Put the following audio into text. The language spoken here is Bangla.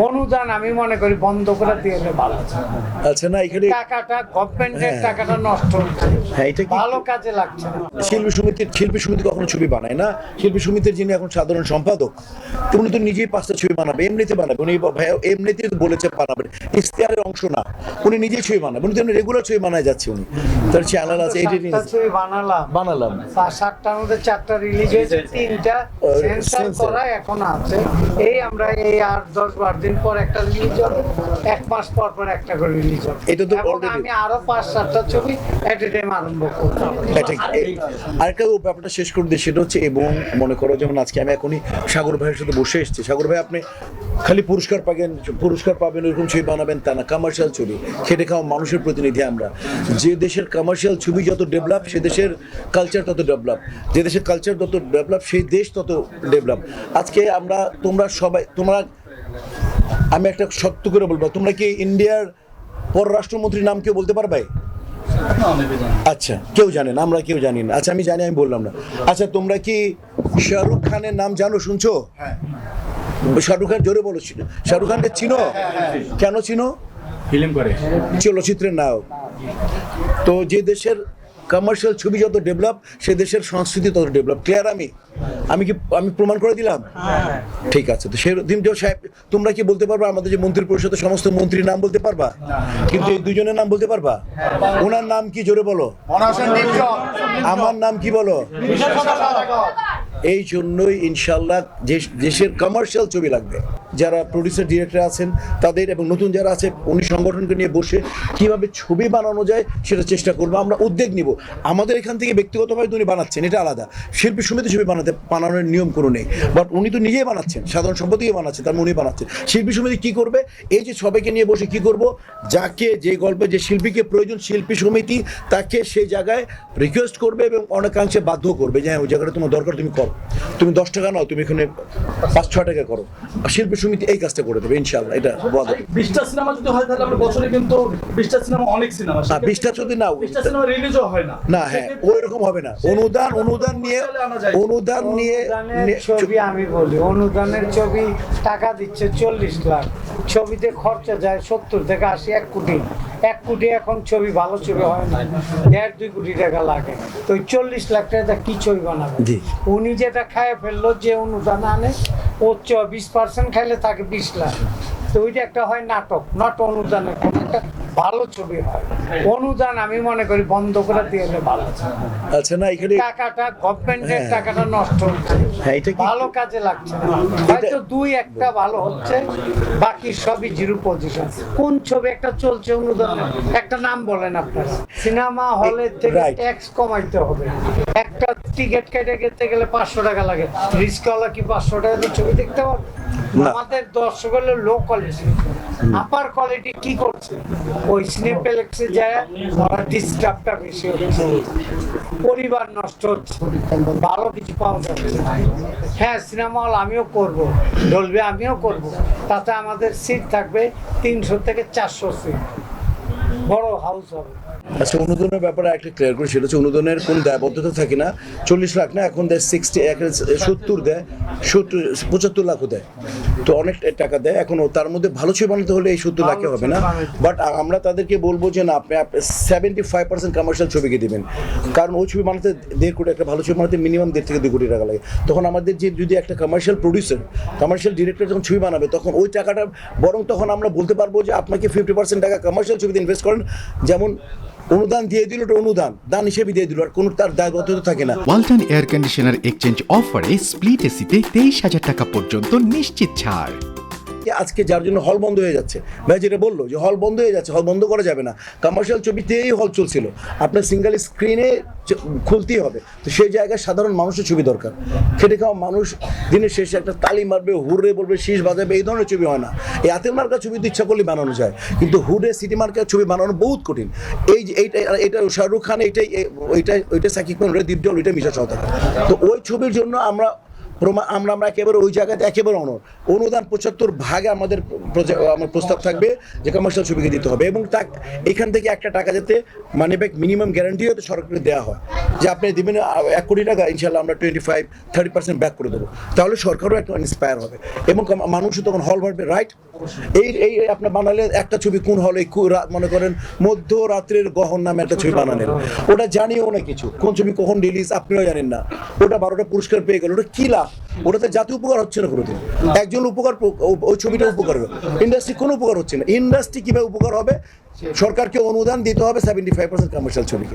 অনুদান আমি মনে করি বন্ধ করে দিয়ে ভালো আচ্ছা না এখানে টাকাটা গভর্নমেন্টের হ্যাঁ। টাকাটা নষ্ট হচ্ছে হ্যাঁ এটা ভালো কাজে লাগছে। শিল্পী সমিতির শিল্পী সমিতি কখনো ছবি বানায় না। শিল্পী সমিতির যিনি এখন সাধারণ সম্পাদক উনি তো নিজেই পাঁচটা ছবি বানাবে এমনিতে বানাবে। উনি ভাইয়া এমনিতে বলেছে বানাবেন ইশতেহারের অংশ না। উনি নিজেই ছবি বানাবে উনি তো রেগুলার ছবি বানায় যাচ্ছে উনি। তার চ্যানেল আছে এডিটিং ছবি বানালাম। বানালাম। সাতটার মধ্যে চারটা রিলিজ হয়েছে তিনটা সেন্সার করা এখন আছে। এই আমরা এই আট দশ বারো দিন পর একটা রিলিজ হবে। এক মাস পর পর একটা করে রিলিজ হবে। এটা তো আমি আরও পাঁচ সাতটা ছবি এট এ টাইম আরম্ভ করব আরেকটা ব্যাপারটা শেষ করে দিই, সেটা হচ্ছে এবং মনে করো, যেমন আজকে আমি এখনই সাগর ভাইয়ের সাথে বসে এসেছি। সাগর ভাই, আপনি খালি পুরস্কার পাবেন পুরস্কার পাবেন, ওইরকম ছবি বানাবেন তা না। কমার্শিয়াল ছবি, খেটে খাওয়া মানুষের প্রতিনিধি আমরা। যে দেশের কমার্শিয়াল ছবি যত ডেভেলপ সে দেশের কালচার তত ডেভেলপ যে দেশের কালচার তত ডেভেলপ সেই দেশ তত ডেভেলপ আজকে আমরা, তোমরা সবাই, তোমরা, আমি একটা সত্য করে বলব, তোমরা কি ইন্ডিয়ার পররাষ্ট্রমন্ত্রীর নাম কেউ বলতে পারবে? আচ্ছা কেউ জানে না আমরা কেউ জানি না। আচ্ছা আমি জানি আমি বললাম না। আচ্ছা তোমরা কি শাহরুখ খানের নাম জানো শুনছো? শাহরুখ খান জোরে বলো শাহরুখ খানকে চিনো? কেন চিনো? ফিল্ম করে। চলচ্চিত্রের নায়ক। তো যে দেশের কমার্শিয়াল ছবি যত ডেভেলপ সে দেশের সংস্কৃতি তত ডেভেলপ ক্লিয়ার আমি? আমি কি আমি প্রমাণ করে দিলাম? ঠিক আছে তো সেদিন যে সাহেব তোমরা কি বলতে পারবা? আমাদের যে মন্ত্রী পরিষদের সমস্ত মন্ত্রীর নাম বলতে পারবা? কিন্তু এই দুজনের নাম বলতে পারবা? ওনার নাম কি জোরে বলো? আমার নাম কি বলো? এই জন্যই ইনশাল্লাহ দেশের কমার্শিয়াল ছবি লাগবে। যারা প্রডিউসার ডিরেক্টর আছেন, তাদের এবং নতুন যারা আছে, উনি সংগঠনকে নিয়ে বসে কীভাবে ছবি বানানো যায় সেটা চেষ্টা করব, আমরা উদ্যোগ নিব। আমাদের এখান থেকে ব্যক্তিগতভাবে উনি বানাচ্ছেন, এটা আলাদা। শিল্পী সমিতি ছবি বানাতে, বানানোর নিয়ম কোনো নেই। বাট উনি তো নিজেই বানাচ্ছেন, সাধারণ সম্পত্তিকে বানাচ্ছেন, তার মানে উনি বানাচ্ছেন। শিল্পী সমিতি কি করবে? এই যে সবাইকে নিয়ে বসে কি করব? যাকে যে গল্পে, যে শিল্পীকে প্রয়োজন, শিল্পী সমিতি তাকে সেই জায়গায় রিকোয়েস্ট করবে এবং অনেকাংশে বাধ্য করবে যে হ্যাঁ ওই জায়গাটা তোমার দরকার, তুমি করো। তুমি দশ টাকা নাও, তুমি এখানে পাঁচ ছ টাকা করো। শিল্পী সমিতি এই কাজটা করে দেবে ইনশাল্লাহ এটা ওয়াদা বিশটা সিনেমা যদি হয় তাহলে আমরা বছরে কিন্তু বিশটা সিনেমা অনেক সিনেমা না বিশটা যদি নাও বিশটা সিনেমা রিলিজও হয় না। না হ্যাঁ ওই রকম হবে না। অনুদান অনুদান নিয়ে অনুদান নিয়ে ছবি আমি বলি অনুদানের ছবি টাকা দিচ্ছে চল্লিশ লাখ। ছবিতে খরচা যায় সত্তর থেকে আশি এক কোটি। এক কোটি এখন ছবি ভালো ছবি হয় না। দেড় দুই কোটি টাকা লাগে। তো ওই চল্লিশ লাখ টাকা কি ছবি বানাবে? জি। উনি যেটা খায় ফেলল যে অনুদান আনে ও বিশ পার্সেন্ট খাইলে তাকে বিশ লাখ। তো ওইটা একটা হয় নাটক নট অনুদানের কোনো একটা ভালো ছবি হয়। অনুদান আমি মনে করি বন্ধ করে দিয়ে ভালো আচ্ছা না এখানে টাকাটা গভর্নমেন্টের হ্যাঁ। টাকাটা নষ্ট হচ্ছে। হ্যাঁ, এটা ভালো কাজে লাগছে হয়তো দুই একটা ভালো হচ্ছে বাকি সবই জিরো পজিশন কোন ছবি একটা চলছে অনুদান একটা নাম বলেন আপনারা। সিনেমা হলের থেকে ট্যাক্স কমাইতে হবে। একটা টিকিট কেটে যেতে গেলে পাঁচশো টাকা লাগে। রিস্কওয়ালা কি পাঁচশো টাকা দিয়ে ছবি দেখতে পারবে। আমাদের দর্শক হলো লো কোয়ালিটি আপার কোয়ালিটি কি করছে? ওই সিনেপ্লেক্সে যায় ওরা ডিস্টার্বটা বেশি হচ্ছে পরিবার নষ্ট হচ্ছে। ভালো কিছু পাওয়া যাচ্ছে হ্যাঁ সিনেমা হল আমিও করব। ডলবে আমিও করব। তাতে আমাদের সিট থাকবে তিনশো থেকে চারশো সিট বড় হাউস হবে। আচ্ছা অনুদানের ব্যাপারে একটা ক্লিয়ার করে সেটা হচ্ছে অনুদানের কোনো দায়বদ্ধতা থাকে না। চল্লিশ লাখ না এখন দেয় সিক্সটি সত্তর দেয় সত্তর পঁচাত্তর লাখও দেয়। তো অনেক টাকা দেয়। এখন তার মধ্যে ভালো ছবি বানাতে হলে এই সত্তর লাখে হবে না। বাট আমরা তাদেরকে বলব যে না আপনি সেভেন্টি ফাইভ পার্সেন্ট কমার্শিয়াল ছবিকে দেবেন। কারণ ওই ছবি বানাতে দেড় কোটি একটা ভালো ছবি বানাতে মিনিমাম দেড় থেকে দুই কোটি টাকা লাগে। তখন আমাদের যে যদি একটা কমার্শিয়াল প্রডিউসার কমার্শিয়াল ডিরেক্টর যখন ছবি বানাবে তখন ওই টাকাটা বরং তখন আমরা বলতে পারব যে আপনাকে ফিফটি পার্সেন্ট টাকা কমার্শিয়াল ছবিতে ইনভেস্ট করেন যেমন অনুদান দিয়ে দিল অনুদান, দান হিসেবে দিয়ে দিল, আর কোনো তার দায়বদ্ধতা থাকে না। ওয়ালটন এয়ার কন্ডিশনার এক্সচেঞ্জ অফারে স্প্লিট এসিতে তেইশ হাজার টাকা পর্যন্ত নিশ্চিত ছাড়। আজকে যার জন্য হল বন্ধ হয়ে যাচ্ছে। ভাই যেটা বলল যে হল বন্ধ হয়ে যাচ্ছে, হল বন্ধ করা যাবে না। কমার্শিয়াল ছবিতেই হল চলছিল। আপনার সিঙ্গেল স্ক্রিনে খুলতেই হবে। তো সেই জায়গায় সাধারণ মানুষের ছবি দরকার। খেটে খাওয়া মানুষ দিনের শেষে একটা তালি মারবে হুড়ে বলবে, শীষ বাজাবে, এই ধরনের ছবি হয় না। এই আতের মার্কা ছবি তো ইচ্ছা করলে বানানো যায়। কিন্তু হুডে সিটি মার্কার ছবি বানানো বহুত কঠিন। এই যে এইটা এটা শাহরুখ খান, এইটাই ওইটাই, ওইটা সাকিব খান, ওইটা দীপজল, ওইটা মিশা সহতার তো ওই ছবির জন্য আমরা প্রমা আমরা আমরা একেবারে ওই জায়গাতে একেবারে অনর অনুদান পঁচাত্তর ভাগে আমাদের আমার প্রস্তাব থাকবে, যে কমার্শিয়াল ছবিকে দিতে হবে এবং তা এখান থেকে একটা টাকা যাতে মানি ব্যাক মিনিমাম গ্যারান্টি হতে সরকারকে দেওয়া হয়। যে আপনি দিবেন এক কোটি টাকা, ইনশাল্লাহ আমরা twenty five thirty percent back করে দেবো। তাহলে সরকারও একটা ইন্সপায়ার হবে। এবং মানুষও তখন হল ভরবে রাইট এই এই আপনার বানালে একটা ছবি কোন হলে মনে করেন মধ্যরাত্রের গহন নামে একটা ছবি বানালেন। ওটা জানিও না কিছু। কোন ছবি কখন রিলিজ আপনিও জানেন না। ওটা বারোটা পুরস্কার পেয়ে গেল। ওটা কি লাভ? ওটাতে জাতীয় উপকার হচ্ছে না কোনোদিন। একজন উপকার ওই ছবিটা উপকার হবে। ইন্ডাস্ট্রি কোনো উপকার হচ্ছে না। ইন্ডাস্ট্রি কীভাবে উপকার হবে? সরকারকে অনুদান দিতে হবে সেভেন্টি ফাইভ পার্সেন্ট কমার্শিয়াল ছবিকে।